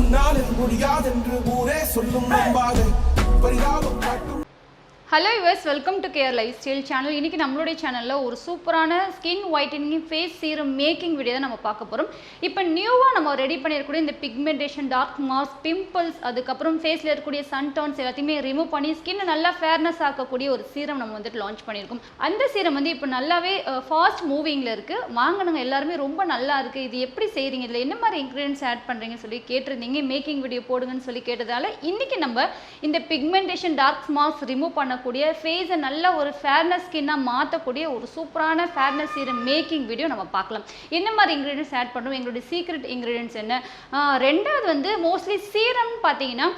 உன்னால் இது முடியாதென்று ஊரே சொல்லும் நம்பாது பரிதாபம் காட்டும் hello yours welcome to care lifestyle channel இன்றைக்கி நம்மளுடைய சேனலில் ஒரு சூப்பரான skin whitening face serum making video தான் நம்ம பார்க்க போகிறோம் இப்போ நியூவாக நம்ம ரெடி பண்ணியிருக்கக்கூடிய இந்த பிக்மெண்டேஷன் டார்க் மார்க்ஸ் பிம்பிள்ஸ் அதுக்கப்புறம் ஃபேஸில் இருக்கக்கூடிய சன் டர்ன்ஸ் எல்லாத்தையுமே ரிமூவ் பண்ணி ஸ்கின்னை நல்லா ஃபேர்னஸ் ஆக்கக்கூடிய ஒரு சீரம் நம்ம வந்துட்டு லான்ச் பண்ணியிருக்கோம். அந்த சீரம் வந்து இப்போ நல்லாவே ஃபாஸ்ட் மூவிங்கில் இருக்குது வாங்கினவங்க எல்லாருமே ரொம்ப நல்லா இருக்குது இது எப்படி செய்கிறீங்க இதில் என்ன மாதிரி இன்க்ரீடியன்ஸ் ஆட் பண்ணுறீங்கன்னு சொல்லி கேட்டிருந்தீங்க. மேக்கிங் வீடியோ போடுங்கன்னு சொல்லி கேட்டதால இன்றைக்கி நம்ம இந்த பிக்மெண்டேஷன் டார்க் மார்க்ஸ் ரிமூவ் பண்ண பண்ணக்கூடிய ஃபேஸை நல்ல ஒரு ஃபேர்னஸ் ஸ்கின்னாக மாற்றக்கூடிய ஒரு சூப்பரான ஃபேர்னஸ் சீரம் மேக்கிங் வீடியோ நம்ம பார்க்கலாம். என்ன மாதிரி இன்க்ரீடியன்ஸ் ஆட் பண்ணுறோம் எங்களுடைய சீக்ரெட் இன்க்ரீடியன்ஸ் என்ன? ரெண்டாவது வந்து மோஸ்ட்லி சீரம்னு பார்த்தீங்கன்னா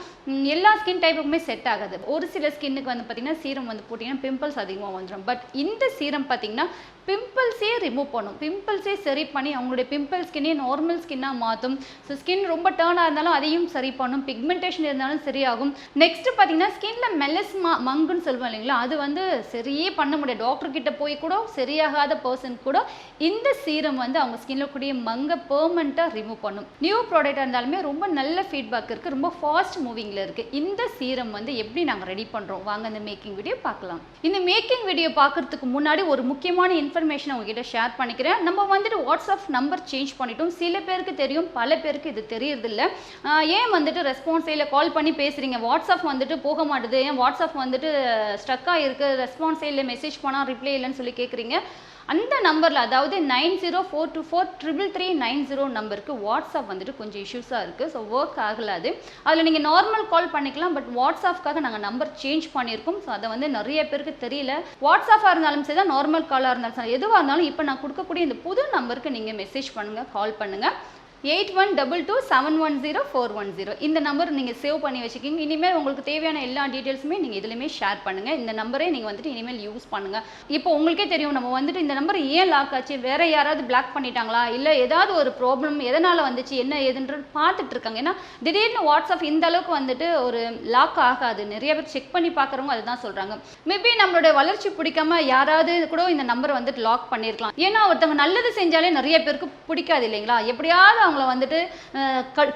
எல்லா ஸ்கின் டைப்புக்குமே செட் ஆகாது. ஒரு சில ஸ்கின்னுக்கு வந்து பார்த்தீங்கன்னா சீரம் வந்து போட்டிங்கன்னா பிம்பிள்ஸ் அதிகமாக வந்துடும் பட் இந்த சீரம் பார்த்தீங்கன்னா பிம்பிள்ஸே ரிமூவ் பண்ணும். பிம்பிள்ஸே சரி பண்ணி அவங்களுடைய பிம்பிள் ஸ்கின்னே நார்மல் ஸ்கின்னாக மாற்றும் ஸோ ஸ்கின் ரொம்ப டேர்னாக இருந்தாலும் அதையும் சரி பண்ணும். பிக்மெண்டேஷன் இருந்தாலும் சரியாகும். நெக்ஸ்ட் பார்த்தீங்கன்னா ஸ்கின்ல மெலஸ்மா மங்குன்னு சொல்லுவோம் இல்லைங்களா? அது வந்து சரியே பண்ண முடியாது. டாக்டர் கிட்ட போய் கூட சரியாகாத பர்சன் கூட இந்த சீரம் வந்து அவங்க ஸ்கின்ல கூடிய மங்க பெர்மனண்ட்டாக ரிமூவ் பண்ணும். நியூ ப்ராடக்டாக இருந்தாலுமே ரொம்ப நல்ல ஃபீட்பேக் இருக்குது ரொம்ப ஃபாஸ்ட் மூவிங் மூவிங்கில் இருக்குது இந்த சீரம் வந்து எப்படி நாங்கள் ரெடி பண்ணுறோம் வாங்க இந்த மேக்கிங் வீடியோ பார்க்கலாம். இந்த மேக்கிங் வீடியோ பார்க்கறதுக்கு முன்னாடி ஒரு முக்கியமான இன்ஃபர்மேஷன் உங்ககிட்ட ஷேர் பண்ணிக்கிறேன். நம்ம வந்துட்டு வாட்ஸ்அப் நம்பர் சேஞ்ச் பண்ணிட்டோம். சில பேருக்கு தெரியும் பல பேருக்கு இது தெரியறதில்ல. ஏன் வந்துட்டு ரெஸ்பான்ஸ் இல்லை கால் பண்ணி பேசுகிறீங்க வாட்ஸ்அப் வந்துட்டு போக மாட்டுது. ஏன் வாட்ஸ்அப் வந்துட்டு ஸ்டக்காக இருக்குது ரெஸ்பான்ஸே இல்லை மெசேஜ் பண்ணால் ரிப்ளை இல்லைன்னு சொல்லி கேட்குறீங்க அந்த நம்பரில் அதாவது nine zero four two four triple three nine zero நம்பருக்கு வாட்ஸ்அப் வந்துட்டு கொஞ்சம் இஷ்யூஸாக இருக்குது ஸோ ஒர்க் ஆகலாது. அதில் நீங்கள் நார்மல் கால் பண்ணிக்கலாம் பட் வாட்ஸ்அப்காக நாங்கள் நம்பர் சேஞ்ச் பண்ணியிருக்கோம். ஸோ அதை வந்து நிறைய பேருக்கு தெரியல. வாட்ஸ்அப்பாக இருந்தாலும் சரி தான் நார்மல் காலாக இருந்தாலும் சரி எதுவாக இருந்தாலும் இப்போ நான் கொடுக்கக்கூடிய இந்த புது நம்பருக்கு நீங்கள் மெசேஜ் பண்ணுங்கள் கால் பண்ணுங்கள் eight one double two seven one zero four one zero. இந்த நம்பர் நீங்கள் சேவ் பண்ணி வச்சுக்கிங்க. இனிமேல் உங்களுக்கு தேவையான எல்லா டீட்டெயில்ஸுமே நீங்கள் இதுலையுமே ஷேர் பண்ணுங்கள் இந்த நம்பரே நீங்கள் வந்துட்டு இனிமேல் யூஸ் பண்ணுங்கள் இப்போ உங்களுக்கே தெரியும் நம்ம வந்துட்டு இந்த நம்பர் ஏன் லாக் ஆச்சு? வேற யாராவது பிளாக் பண்ணிட்டாங்களா? இல்லை ஏதாவது ஒரு ப்ராப்ளம் எதனால் வந்துச்சு? என்ன ஏதுன்றது பார்த்துட்டு இருக்காங்க. ஏன்னா திடீர்னு வாட்ஸ்அப் இந்த அளவுக்கு வந்துட்டு ஒரு லாக் ஆகாது. நிறைய பேர் செக் பண்ணி பார்க்குறவங்க அதுதான் சொல்கிறாங்க மேபி நம்மளுடைய வளர்ச்சி பிடிக்காம யாராவது கூட இந்த நம்பரை வந்துட்டு லாக் பண்ணியிருக்கலாம் ஏன்னா ஒருத்தவங்க நல்லது செஞ்சாலே நிறைய பேருக்கு பிடிக்காது இல்லைங்களா? எப்படியாவது அவங்கள வந்துட்டு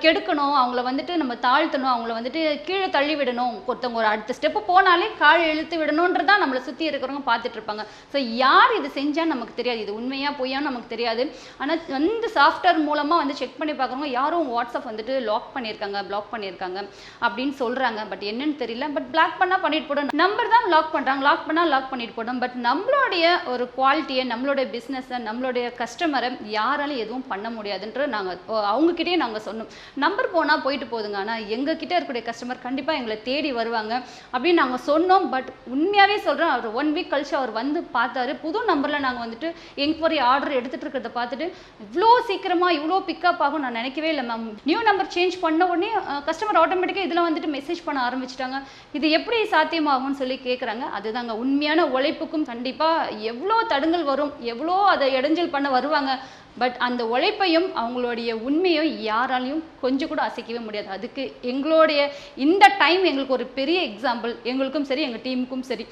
கெடுக்கணும் அவங்கள வந்துட்டு நம்ம தாழ்த்தணும் அவங்கள வந்துட்டு கீழே தள்ளி விடணும் ஒருத்தவங்க ஒரு அடுத்த ஸ்டெப்பு போனாலே கால் இழுத்து விடணுன்றதான் நம்மளை சுற்றி இருக்கிறவங்க பார்த்துட்டு இருப்பாங்க. ஸோ யார் இது செஞ்சால் நமக்கு தெரியாது. இது உண்மையாக பொய்யான்னு நமக்கு தெரியாது. ஆனால் அந்த சாஃப்ட்வேர் மூலமாக வந்து செக் பண்ணி பார்க்குறவங்க யாரும் வாட்ஸ்அப் வந்துட்டு லாக் பண்ணியிருக்காங்க பிளாக் பண்ணியிருக்காங்க அப்படின்னு சொல்கிறாங்க பட் என்னன்னு தெரியல. பட் பிளாக் பண்ணால் பண்ணிட்டு போடணும். நம்பர் தான் லாக் பண்ணுறாங்க லாக் பண்ணால் லாக் பண்ணிட்டு போடும் பட் நம்மளுடைய ஒரு குவாலிட்டியை நம்மளுடைய பிஸ்னஸை நம்மளுடைய கஸ்டமரை யாராலும் எதுவும் பண்ண முடியாதுன்ற நாங்கள் அவங்கக்கிட்டே நாங்கள் சொன்னோம். நம்பர் போனால் போயிட்டு போதுங்க ஆனால் எங்ககிட்ட இருக்கக்கூடிய கஸ்டமர் கண்டிப்பாக எங்களை தேடி வருவாங்க அப்படின்னு நாங்கள் சொன்னோம். பட் உண்மையாகவே சொல்கிறோம் அவர் ஒன் வீக் கழிச்சு அவர் வந்து பார்த்தாரு. புது நம்பரில் நாங்கள் வந்துட்டு என்கொயரி ஆர்டர் எடுத்துகிட்டு இருக்கிறத பார்த்துட்டு இவ்வளோ சீக்கிரமாக இவ்வளோ பிக்கப் ஆகும். நான் நினைக்கவே இல்லை மேம் நியூ நம்பர் சேஞ்ச் பண்ண உடனே கஸ்டமர் ஆட்டோமேட்டிக்காக இதில் வந்துட்டு மெசேஜ் பண்ண ஆரம்பிச்சிட்டாங்க. இது எப்படி சாத்தியமாகும்னு சொல்லி கேட்குறாங்க அதுதாங்க உண்மையான உழைப்புக்கும் கண்டிப்பாக எவ்வளோ தடுங்கல் வரும் எவ்வளோ அதை இடைஞ்சல் பண்ண வருவாங்க. பட் அந்த உழைப்பையும் அவங்களுடைய உண்மையும் யாராலையும் கொஞ்சம் கூட அசைக்கவே முடியாது. அதுக்கு எங்களுடைய இந்த டைம் எங்களுக்கு ஒரு பெரிய எக்ஸாம்பிள் எங்களுக்கும் சரி எங்கள் டீமுக்கும் சரி.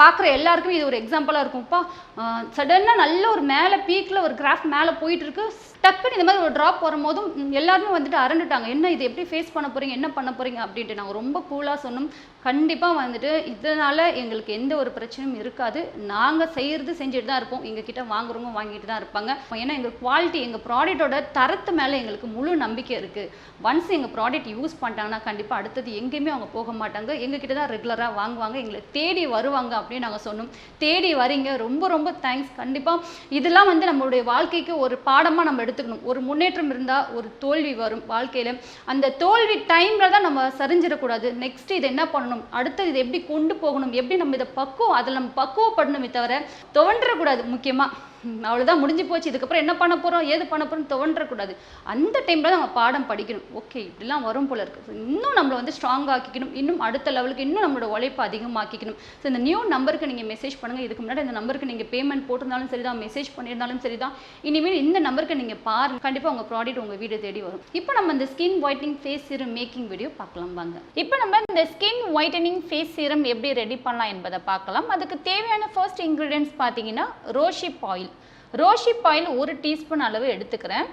பார்க்குற எல்லாருக்குமே இது ஒரு எக்ஸாம்பிளாக இருக்கும்ப்பா சடனாக நல்ல ஒரு மேலே பீக்கில் ஒரு கிராஃப்ட் மேலே போயிட்டுருக்கு. டக்குன்னு இந்த மாதிரி ஒரு ட்ராப் வரும்போதும் போதும் எல்லாருமே வந்துட்டு அரண்டுட்டாங்க. என்ன இது? எப்படி ஃபேஸ் பண்ண போகிறீங்க என்ன பண்ண போகிறீங்க அப்படின்ட்டு நாங்கள் ரொம்ப கூலாக சொன்னோம். கண்டிப்பாக வந்துட்டு இதனால் எங்களுக்கு எந்த ஒரு பிரச்சனையும் இருக்காது. நாங்கள் செய்கிறது செஞ்சுட்டு தான் இருப்போம். எங்ககிட்ட வாங்குறவங்க வாங்கிட்டு தான் இருப்பாங்க. ஏன்னா எங்கள் குவாலிட்டி எங்கள் ப்ராடக்ட்டோட தரத்து மேலே எங்களுக்கு முழு நம்பிக்கை இருக்குது ஒன்ஸ் எங்கள் ப்ராடக்ட் யூஸ் பண்ணிட்டாங்கன்னா கண்டிப்பாக அடுத்தது எங்கேயுமே அவங்க போக மாட்டாங்க. எங்ககிட்ட தான் ரெகுலராக வாங்குவாங்க. எங்களை தேடி வருவாங்க அப்படின்னு நாங்கள் சொன்னோம். தேடி வரீங்க. ரொம்ப ரொம்ப தேங்க்ஸ் கண்டிப்பாக இதெல்லாம் வந்து நம்மளுடைய வாழ்க்கைக்கு ஒரு பாடமாக நம்ம எடுத்துக்கணும். ஒரு முன்னேற்றம் இருந்தால் ஒரு தோல்வி வரும் வாழ்க்கையில். அந்த தோல்வி டைமில் தான் நம்ம சரிஞ்சிடக்கூடாது. நெக்ஸ்ட் இது என்ன பண்ணணும்? அடுத்தது இதை எப்படி கொண்டு போகணும்? எப்படி நம்ம இதை பக்குவம் அதில் நம்ம பக்குவப்படணுமே தவிர தோன்றக்கூடாது முக்கியமாக அவ்வளோதான் முடிஞ்சு போச்சு. இதுக்கப்புறம் என்ன பண்ண போகிறோம் ஏது பண்ண போகிறோம் தோன்றக்கூடாது. அந்த டைமில் நம்ம பாடம் படிக்கணும். ஓகே இப்படிலாம் வரும் போல இருக்குது இன்னும் நம்மளை வந்து ஸ்ட்ராங் ஆக்கிக்கணும். இன்னும் அடுத்த லெவலுக்கு இன்னும் நம்மளோட உழைப்பு அதிகமாக்கிக்கணும். ஸோ இந்த நியூ நம்பருக்கு நீங்கள் மெசேஜ் பண்ணுங்கள் இதுக்கு முன்னாடி இந்த நம்பருக்கு நீங்கள் பேமெண்ட் போட்டிருந்தாலும் சரி தான் மெசேஜ் பண்ணியிருந்தாலும் சரி தான் இனிமேல் இந்த நம்பருக்கு நீங்கள் பாருங்க. கண்டிப்பாக உங்கள் ப்ராடக்ட் உங்கள் வீடு தேடி வரும். இப்போ நம்ம இந்த skin whitening face serum making video பார்க்கலாம் வாங்க. இப்போ நம்ம இந்த ஸ்கின் ஒயிட்டனிங் ஃபேஸ் சீரம் எப்படி ரெடி பண்ணலாம் என்பதை பார்க்கலாம். அதுக்கு தேவையான ஃபர்ஸ்ட் இன்க்ரீடியன்ஸ் பார்த்தீங்கன்னா ரோஷிப் ஆயில் ரோஷி ஆயில் ஒரு டீஸ்பூன் அளவு எடுத்துக்கிறேன்.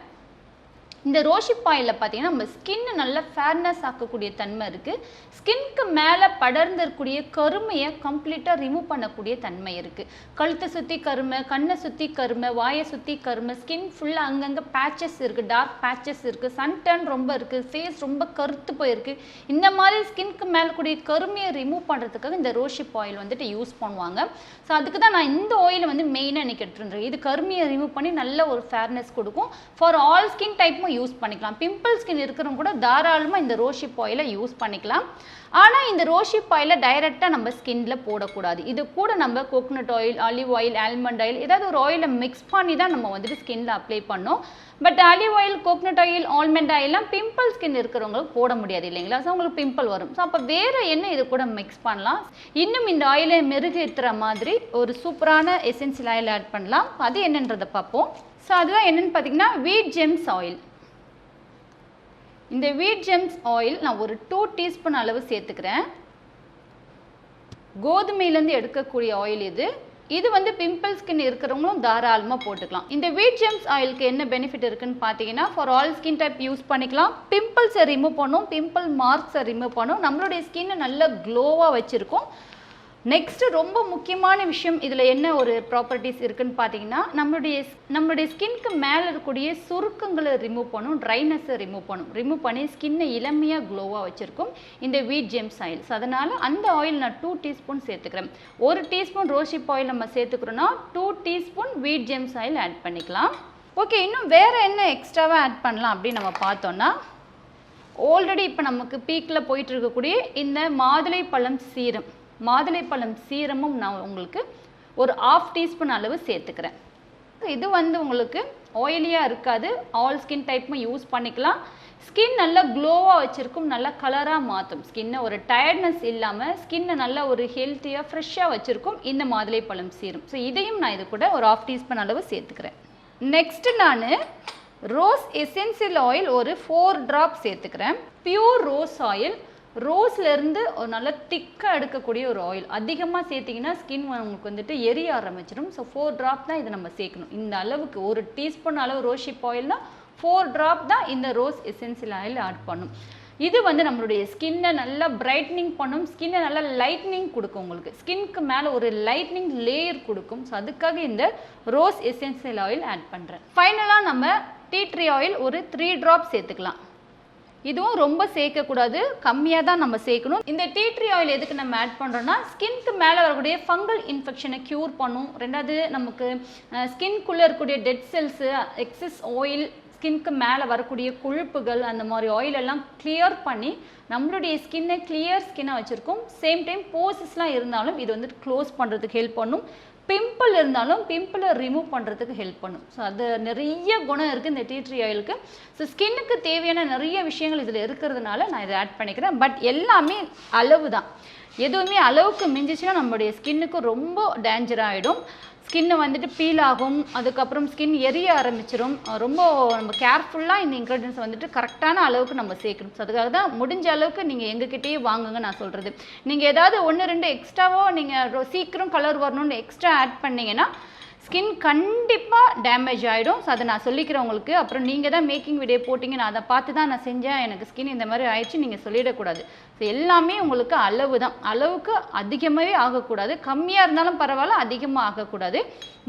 இந்த ரோஷிப் ஆயிலில் பார்த்தீங்கன்னா நம்ம ஸ்கின் நல்ல ஃபேர்னஸ் ஆக்கக்கூடிய தன்மை இருக்குது ஸ்கின்க்கு மேலே படர்ந்து இருக்கக்கூடிய கருமையை கம்ப்ளீட்டாக ரிமூவ் பண்ணக்கூடிய தன்மை இருக்குது கழுத்தை சுற்றி கருமை கண்ணை சுற்றி கருமை வாயை சுற்றி கருமை ஸ்கின் ஃபுல்லாக அங்கங்கே பேச்சஸ் இருக்குது டார்க் பேச்சஸ் இருக்குது சன் டர்ன் ரொம்ப இருக்குது ஃபேஸ் ரொம்ப கருத்து போயிருக்கு. இந்த மாதிரி ஸ்கின்க்கு மேலே கூடிய கருமையை ரிமூவ் பண்ணுறதுக்காக இந்த ரோஷிப் ஆயில் வந்துட்டு யூஸ் பண்ணுவாங்க. ஸோ அதுக்கு தான் நான் இந்த ஆயில் வந்து மெயினாக எனக்கு எடுத்துருந்துருக்கேன் இது கருமையை ரிமூவ் பண்ணி நல்ல ஒரு ஃபேர்னஸ் கொடுக்கும். ஃபார் ஆல் ஸ்கின் டைப்பும் யூஸ் பண்ணிக்கலாம். பிம்பிள் ஸ்கின் இருக்கிறவங்க கூட தாராளமாக இந்த ரோஷிப் ஆயிலை யூஸ் பண்ணிக்கலாம். ஆனால் இந்த ரோஷிப் ஆயிலை டைரெக்டாக நம்ம ஸ்கின்ல போடக்கூடாது. இது கூட நம்ம coconut oil olive oil almond oil ஏதாவது ஒரு ஆயிலை மிக்ஸ் பண்ணி தான் நம்ம வந்துட்டு ஸ்கின்ல அப்ளை பண்ணோம். But olive oil coconut oil almond ஆயிலாம் pimple skin இருக்கிறவங்களுக்கு போட முடியாது இல்லைங்களா? ஸோ அவங்களுக்கு பிம்பிள் வரும். ஸோ அப்போ வேறு என்ன இது கூட மிக்ஸ் பண்ணலாம்? இன்னும் இந்த ஆயிலை மெருகேற்றுற மாதிரி ஒரு சூப்பரான எசென்சியல் ஆயில் ஆட் பண்ணலாம். அது என்னன்றதை பார்ப்போம். ஸோ அதுதான் என்னென்னு பார்த்தீங்கன்னா வீட் ஜெம்ஸ் ஆயில் இந்த வீட் ஜெம்ஸ் ஆயில் நான் ஒரு டூ டீஸ்பூன் அளவு சேர்த்துக்கிறேன். கோதுமையிலேருந்து எடுக்கக்கூடிய ஆயில் இது. இது வந்து பிம்பிள் ஸ்கின் இருக்கிறவங்களும் தாராளமாக போட்டுக்கலாம். இந்த வீட் ஜெம்ஸ் ஆயிலுக்கு என்ன பெனிஃபிட் இருக்குன்னு பார்த்தீங்கன்னா for all skin type use பண்ணிக்கலாம். பிம்பிள்ஸை ரிமூவ் பண்ணும் பிம்பிள் மார்க்ஸை ரிமூவ் பண்ணும். நம்மளுடைய ஸ்கின்னை நல்ல க்ளோவாக வச்சுருக்கோம். நெக்ஸ்ட் ரொம்ப முக்கியமான விஷயம் இதில் என்ன ஒரு ப்ராப்பர்ட்டிஸ் இருக்குன்னு பார்த்தீங்கன்னா நம்மளுடைய நம்மளுடைய ஸ்கின்க்கு மேலே இருக்கக்கூடிய சுருக்கங்களை ரிமூவ் பண்ணும் ட்ரைனஸை ரிமூவ் பண்ணும் ரிமூவ் பண்ணி ஸ்கின்னை இளமையாக க்ளோவாக வச்சுருக்கும். இந்த வீட் ஜெம்ஸ் ஆயில்ஸ் அதனால் அந்த ஆயில் நான் டூ டீஸ்பூன் சேர்த்துக்கிறேன். ஒரு டீஸ்பூன் ரோஷிப் ஆயில் நம்ம சேர்த்துக்கிறோன்னா two teaspoon wheat germs oil add பண்ணிக்கலாம். ஓகே இன்னும் வேறு என்ன எக்ஸ்ட்ராவாக ஆட் பண்ணலாம் அப்படின்னு நம்ம பார்த்தோன்னா ஆல்ரெடி இப்போ நமக்கு பீக்கில் போயிட்டு இருக்கக்கூடிய இந்த மாதுளை பழம் சீரம். மாதுளைப்பழம் சீரமும் நான் உங்களுக்கு ஒரு ஆஃப் டீஸ்பூன் அளவு சேர்த்துக்கிறேன். இது வந்து உங்களுக்கு ஆயிலியாக இருக்காது. ஆல் ஸ்கின் டைப்பும் யூஸ் பண்ணிக்கலாம். ஸ்கின் நல்லா க்ளோவாக வச்சுருக்கும் நல்லா கலராக மாற்றும் ஸ்கின்னை ஒரு டயர்ட்னஸ் இல்லாமல் ஸ்கின்னை நல்லா ஒரு ஹெல்த்தியாக ஃப்ரெஷ்ஷாக வச்சுருக்கும் இந்த மாதுளைப்பழம் சீரம். ஸோ இதையும் நான் இது கூட ஒரு ஆஃப் டீஸ்பூன் அளவு சேர்த்துக்கிறேன். நெக்ஸ்ட்டு நான் ரோஸ் எசென்சியல் ஆயில் ஒரு ஃபோர் ட்ராப் சேர்த்துக்கிறேன். பியூர் ரோஸ் ஆயில் ரோஸ்லேருந்து ஒரு நல்ல திக்காக எடுக்கக்கூடிய ஒரு ஆயில் அதிகமாக சேர்த்திங்கன்னா ஸ்கின் உங்களுக்கு வந்துட்டு எரிய ஆரம்பிச்சிடும் ஸோ ஃபோர் ட்ராப் தான் இதை நம்ம சேர்க்கணும். இந்த அளவுக்கு ஒரு டீஸ்பூன் அளவு ரோஷிப் ஆயில்னா ஃபோர் ட்ராப் தான் இந்த ரோஸ் எசென்சியல் ஆயில் ஆட் பண்ணும். இது வந்து நம்மளுடைய ஸ்கின்னை நல்லா பிரைட்னிங் பண்ணும். ஸ்கின்னை நல்லா லைட்னிங் கொடுக்கும் உங்களுக்கு. ஸ்கின்க்கு மேலே ஒரு லைட்னிங் லேயர் கொடுக்கும். ஸோ அதுக்காக இந்த ரோஸ் எசென்சியல் ஆயில் ஆட் பண்ணுறேன் ஃபைனலாக நம்ம டீ ட்ரீ ஆயில் ஒரு த்ரீ ட்ராப் சேர்த்துக்கலாம். இதுவும் ரொம்ப சேர்க்கக்கூடாது. கம்மியாக தான் நம்ம சேர்க்கணும். இந்த டீ ட்ரீ ஆயில் எதுக்கு நம்ம ஆட் பண்ணுறோன்னா ஸ்கின்க்கு மேலே வரக்கூடிய ஃபங்கல் இன்ஃபெக்ஷனை க்யூர் பண்ணும். ரெண்டாவது நமக்கு ஸ்கின்குள்ளே இருக்கக்கூடிய டெட் செல்ஸு எக்ஸஸ் ஆயில் ஸ்கின்க்கு மேலே வரக்கூடிய கொழுப்புகள் அந்த மாதிரி ஆயில் எல்லாம் கிளியர் பண்ணி நம்மளுடைய ஸ்கின்னை கிளியர் ஸ்கின்னாக வச்சுருக்கும். சேம் டைம் போசஸ்லாம் இருந்தாலும் இது வந்துட்டு க்ளோஸ் பண்ணுறதுக்கு ஹெல்ப் பண்ணும். பிம்பிள் இருந்தாலும் பிம்பிளை ரிமூவ் பண்ணுறதுக்கு ஹெல்ப் பண்ணும். ஸோ அது நிறைய குணம் இருக்குது இந்த டீ ட்ரீ ஆயிலுக்கு ஸோ ஸ்கின்னுக்கு தேவையான நிறைய விஷயங்கள் இதில் இருக்கிறதுனால நான் இதை ஆட் பண்ணிக்கிறேன். பட் எல்லாமே அளவு தான் எதுவுமே அளவுக்கு மிஞ்சிச்சுன்னா நம்மளுடைய ஸ்கின்னுக்கு ரொம்ப டேஞ்சர் ஆகிடும் ஸ்கின்னு வந்துட்டு பீல் ஆகும் அதுக்கப்புறம் ஸ்கின் எரிய ஆரம்பிச்சிடும் ரொம்ப நம்ம கேர்ஃபுல்லாக இந்த இன்க்ரீடியன்ஸ் வந்துட்டு கரெக்டான அளவுக்கு நம்ம சேர்க்கணும். ஸோ அதுக்காக தான் முடிஞ்ச அளவுக்கு நீங்கள் எங்ககிட்டயே வாங்குங்க நான் சொல்கிறது நீங்கள் ஏதாவது ஒன்று ரெண்டு எக்ஸ்ட்ராவோ நீங்கள் சீக்கிரம் கலர் வரணும்னு எக்ஸ்ட்ரா ஆட் பண்ணிங்கன்னா ஸ்கின் கண்டிப்பாக டேமேஜ் ஆகிடும் ஸோ அதை நான் சொல்லிக்கிறேன் உங்களுக்கு அப்புறம் நீங்கள் தான் மேக்கிங் வீடியோ போட்டிங்க. நான் அதை பார்த்து தான் நான் செஞ்சேன். எனக்கு ஸ்கின் இந்த மாதிரி ஆயிடுச்சு. நீங்கள் சொல்லிடக்கூடாது. ஸோ எல்லாமே உங்களுக்கு அளவு தான். அளவுக்கு அதிகமாகவே ஆகக்கூடாது. கம்மியாக இருந்தாலும் பரவாயில்ல அதிகமாக ஆகக்கூடாது.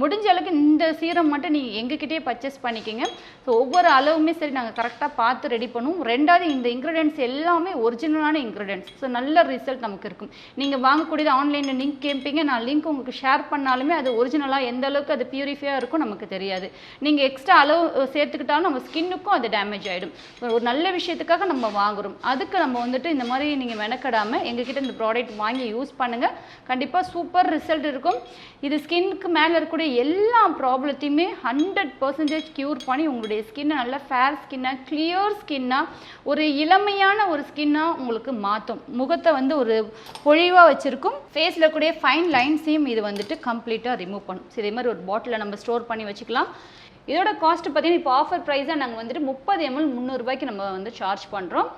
முடிஞ்ச அளவுக்கு இந்த சீரம் மட்டும் நீங்கள் எங்ககிட்டயே பர்ச்சேஸ் பண்ணிக்கோங்க. ஸோ ஒவ்வொரு அளவுமே சரி நாங்கள் கரெக்டாக பார்த்து ரெடி பண்ணுவோம். ரெண்டாவது இந்த இன்க்ரீடியன்ஸ் எல்லாமே ஒரிஜினலான இன்க்ரீடியன்ஸ் ஸோ நல்ல ரிசல்ட் நமக்கு இருக்கும். நீங்கள் வாங்கக்கூடியது ஆன்லைனில் லிங்க் கேட்பீங்க. நான் லிங்க் உங்களுக்கு ஷேர் பண்ணாலுமே அது ஒரிஜினலாக எந்த அளவுக்கு அது பியூரிஃபையாக இருக்கும் நமக்கு தெரியாது. நீங்கள் எக்ஸ்ட்ரா அளவு சேர்த்துக்கிட்டாலும் நம்ம ஸ்கின்னுக்கும் அது டேமேஜ் ஆகிடும் ஒரு நல்ல விஷயத்துக்காக நம்ம வாங்குறோம். அதுக்கு நம்ம வந்துட்டு இந்த மாதிரி நீங்கள் மெனக்கடாமல் எங்ககிட்ட இந்த ப்ராடக்ட் வாங்கி யூஸ் பண்ணுங்கள் கண்டிப்பாக சூப்பர் ரிசல்ட் இருக்கும். இது ஸ்கின்னுக்கு மேலே இருக்கக்கூடிய எல்லா ப்ராப்ளத்தையுமே ஹண்ட்ரட் பர்சன்டேஜ் க்யூர் பண்ணி உங்களுடைய ஸ்கின்னை நல்லா ஃபேர் ஸ்கின்னாக கிளியர் ஸ்கின்னாக ஒரு இளமையான ஒரு ஸ்கின்னாக உங்களுக்கு மாற்றும் முகத்தை வந்து ஒரு பொழிவாக வச்சுருக்கும். ஃபேஸில் இருக்கக்கூடிய ஃபைன் லைன்ஸையும் இது வந்துட்டு கம்ப்ளீட்டாக ரிமூவ் பண்ணும். சரி இதே மாதிரி ஒரு பாட்டிலில் நம்ம ஸ்டோர் பண்ணி வச்சுக்கலாம். இதோட காஸ்ட் பார்த்தீங்கன்னா இப்போ ஆஃபர் ப்ரைஸாக நாங்கள் வந்துட்டு முப்பது எம்எல் முந்நூறுரூபாய்க்கு நம்ம வந்து சார்ஜ் பண்ணுறோம்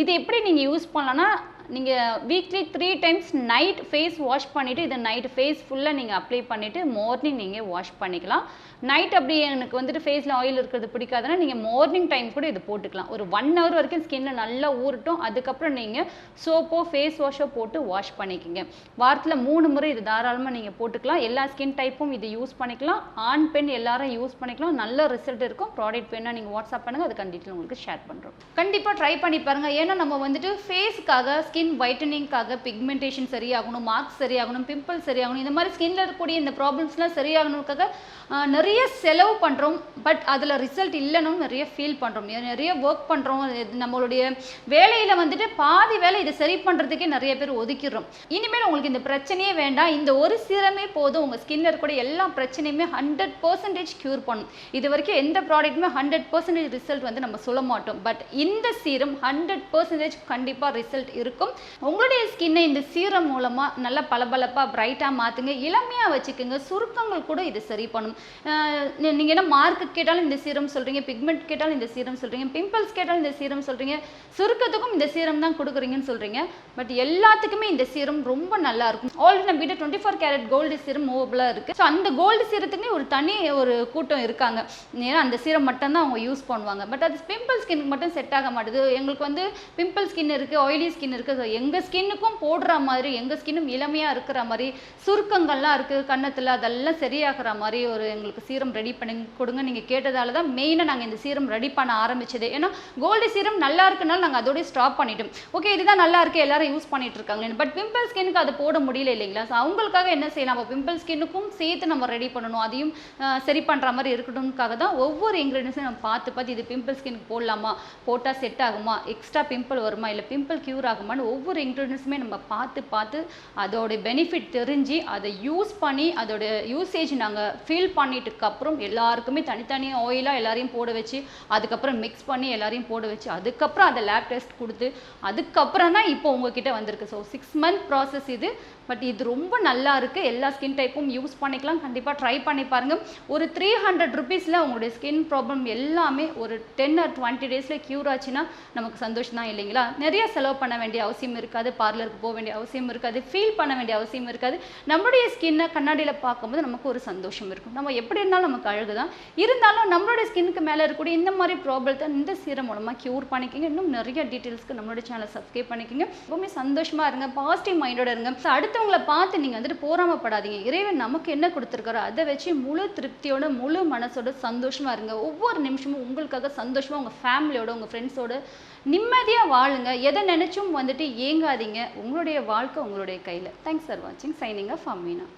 இது எப்படி நீங்கள் யூஸ் பண்ணலாம்னா நீங்கள் weekly three times night face wash பண்ணிவிட்டு இதை நைட் ஃபேஸ் ஃபுல்லாக நீங்கள் அப்ளை பண்ணிவிட்டு மார்னிங் நீங்கள் வாஷ் பண்ணிக்கலாம். நைட் அப்படி எனக்கு வந்துட்டு ஃபேஸில் ஆயில் இருக்கிறது பிடிக்காதுன்னா நீங்கள் மார்னிங் டைம் கூட இது போட்டுக்கலாம். ஒரு ஒன் ஹவர் வரைக்கும் ஸ்கின்னை நல்லா ஊறட்டும். அதுக்கப்புறம் நீங்கள் சோப்போ ஃபேஸ் வாஷோ போட்டு வாஷ் பண்ணிக்கோங்க. வாரத்தில் மூணு முறை இது தாராளமாக நீங்கள் போட்டுக்கலாம். எல்லா ஸ்கின் டைப்பும் இது யூஸ் பண்ணிக்கலாம். ஆண் பெண் எல்லாரும் யூஸ் பண்ணிக்கலாம். நல்ல ரிசல்ட் இருக்கும். ப்ராடக்ட் வேணால் நீங்கள் வாட்ஸ்அப் பண்ணுங்கள் அது கண்டிப்பாக உங்களுக்கு ஷேர் பண்ணுறோம் கண்டிப்பாக ட்ரை பண்ணி பாருங்கள் ஏன்னா நம்ம வந்துட்டு ஃபேஸ்க்காக ஸ்கின் ஒயிட்டனிங்காக பிக்மெண்டேஷன் சரியாகணும் மார்க்ஸ் சரியாகணும் பிம்பிள் சரியாகணும் இந்த மாதிரி ஸ்கின்ல இருக்கக்கூடிய இந்த ப்ராப்ளம்ஸ்லாம் சரியாகணுக்காக நிறைய நிறைய செலவு பண்ணுறோம் பட் அதில் ரிசல்ட் இல்லைன்னு நிறைய ஃபீல் பண்ணுறோம் நிறைய ஒர்க் பண்ணுறோம் நம்மளுடைய வேலையில் வந்துட்டு பாதி வேலை இதை சரி பண்ணுறதுக்கே நிறைய பேர் ஒதுக்கிடுறோம். இனிமேல் உங்களுக்கு இந்த பிரச்சனையே வேண்டாம். இந்த ஒரு சீரமே போதும். உங்கள் ஸ்கின்னர் இருக்கக்கூடிய எல்லா பிரச்சனையுமே ஹண்ட்ரட் பர்சன்டேஜ் க்யூர் பண்ணும். இது வரைக்கும் எந்த ப்ராடக்ட்டுமே ஹண்ட்ரட் பர்சன்டேஜ் ரிசல்ட் வந்து நம்ம சொல்ல மாட்டோம். பட் இந்த சீரம் ஹண்ட்ரட் பர்சன்டேஜ் கண்டிப்பாக ரிசல்ட் இருக்கும். உங்களுடைய ஸ்கின்னை இந்த சீரம் மூலமாக நல்லா பளபளப்பாக பிரைட்டாக மாற்றுங்க இளமையாக வச்சுக்கோங்க. சுருக்கங்கள் கூட இது சரி பண்ணும். நீங்கள் என்ன மார்க்கு கேட்டாலும் இந்த சீரம் சொல்கிறீங்க பிக்மெண்ட் கேட்டாலும் இந்த சீரம் சொல்கிறீங்க பிம்பிள்ஸ் கேட்டாலும் இந்த சீரம் சொல்கிறீங்க சுருக்கத்துக்கும் இந்த சீரம் தான் கொடுக்குறீங்கன்னு சொல்கிறீங்க பட் எல்லாத்துக்குமே இந்த சீரம் ரொம்ப நல்லா இருக்கும். ஆல்ரெடி நம்ம கிட்ட twenty four carat gold serum மூவபிளாக இருக்குது ஸோ அந்த கோல்டு சீரத்துக்குமே ஒரு தனி ஒரு கூட்டம் இருக்காங்க. ஏன்னா அந்த சீரம் மட்டும்தான் அவங்க யூஸ் பண்ணுவாங்க. பட் அது பிம்பிள் ஸ்கின்னுக்கு மட்டும் செட் ஆக மாட்டுது. எங்களுக்கு வந்து பிம்பிள் ஸ்கின் இருக்குது ஆயிலி ஸ்கின் இருக்குது ஸோ எங்கள் ஸ்கின்னுக்கும் போடுற மாதிரி எங்கள் ஸ்கின்னும் இளமையாக இருக்கிற மாதிரி சுருக்கங்கள்லாம் இருக்குது கன்னத்தில் அதெல்லாம் சரியாகிற மாதிரி ஒரு எங்களுக்கு சீரம் ரெடி பண்ணி கொடுங்க. நீங்கள் கேட்டதால தான் மெயினாக நாங்கள் இந்த சீரம் ரெடி பண்ண ஆரம்பிச்சது. ஏன்னா கோல்டு சீரம் நல்லா இருக்குனால நாங்கள் அதோடய ஸ்டாப் பண்ணிட்டோம். ஓகே இதுதான் நல்லா இருக்கு. எல்லாரும் யூஸ் பண்ணிட்டு இருக்காங்களே. பட் பிம்பிள் ஸ்கின்னுக்கு அது போட முடியல இல்லைங்களா? ஸோ அவங்களுக்காக என்ன செய்யலாம்? அப்போ பிம்பிள் ஸ்கின்னுக்கும் சேர்த்து நம்ம ரெடி பண்ணணும். அதையும் சரி பண்ணுற மாதிரி இருக்கணும்க்காக தான் ஒவ்வொரு இன்க்ரீடியன்ஸும் நம்ம பார்த்து பார்த்து இது பிம்பிள் ஸ்கின்னுக்கு போடலாமா? போட்டால் செட் ஆகுமா? எக்ஸ்ட்ரா பிம்பிள் வருமா? இல்லை பிம்பிள் க்யூர் ஆகுமான்னு ஒவ்வொரு இன்க்ரீடியன்ஸுமே நம்ம பார்த்து பார்த்து அதோட பெனிஃபிட் தெரிஞ்சு அதை யூஸ் பண்ணி அதோட யூசேஜ் நாங்கள் ஃபீல் பண்ணிட்டு அப்புறம் எல்லாருக்குமே தனித்தனியாக ஆயிலாக எல்லாரையும் போட வச்சு அதுக்கப்புறம் மிக்ஸ் பண்ணி எல்லாரையும் போட வச்சு அதுக்கப்புறம் அதை லேப் டெஸ்ட் கொடுத்து அதுக்கப்புறம் தான் இப்போ உங்ககிட்ட வந்திருக்கு. ஸோ சிக்ஸ் மந்த் ப்ராசஸ் இது. பட் இது ரொம்ப நல்லா இருக்குது எல்லா ஸ்கின் டைப்பும் யூஸ் பண்ணிக்கலாம். கண்டிப்பாக ட்ரை பண்ணி பாருங்க. ஒரு த்ரீ ஹண்ட்ரட் ருபீஸில் உங்களுடைய ஸ்கின் ப்ராப்ளம் எல்லாமே ஒரு டென் ஆர் டுவெண்ட்டி டேஸில் க்யூர் ஆச்சுன்னா நமக்கு சந்தோஷம் தான் இல்லைங்களா? நிறைய செலவு பண்ண வேண்டிய அவசியம் இருக்காது. பார்லருக்கு போக வேண்டிய அவசியம் இருக்காது. ஃபீல் பண்ண வேண்டிய அவசியம் இருக்காது. நம்மளுடைய ஸ்கின்னை கண்ணாடியில் பார்க்கும்போது நமக்கு ஒரு சந்தோஷம் இருக்கும். நம்ம எப்படி இருந்தாலும் நமக்கு அழகு தான் இருந்தாலும் நம்மளுடைய ஸ்கின்னுக்கு மேலே இருக்கக்கூடிய இந்த மாதிரி ப்ராப்ளத்தை இந்த சீரம் மூலமாக க்யூர் பண்ணிக்கிங்க. இன்னும் நிறைய டீட்டெயில்ஸ்க்கு நம்மளுடைய சேனலை சப்ஸ்கிரைப் பண்ணிக்கிங்க. எப்பவுமே சந்தோஷமாக இருங்க. பாசிட்டிவ் மைண்டோட இருங்க. அடுத்த அடுத்தவங்கள பார்த்து நீங்கள் வந்துட்டு போராமப்படாதீங்க. இறைவன் நமக்கு என்ன கொடுத்துருக்காரோ அதை வச்சு முழு திருப்தியோட முழு மனசோட சந்தோஷமாக இருங்க. ஒவ்வொரு நிமிஷமும் உங்களுக்காக சந்தோஷமாக உங்கள் ஃபேமிலியோட உங்கள் ஃப்ரெண்ட்ஸோட நிம்மதியாக வாழுங்க. எதை நினச்சும் வந்துட்டு ஏங்காதீங்க. உங்களுடைய வாழ்க்கை உங்களுடைய கையில். தேங்க்ஸ் ஃபார் வாட்சிங் சைனிங் ஆஃப் அம்மீனா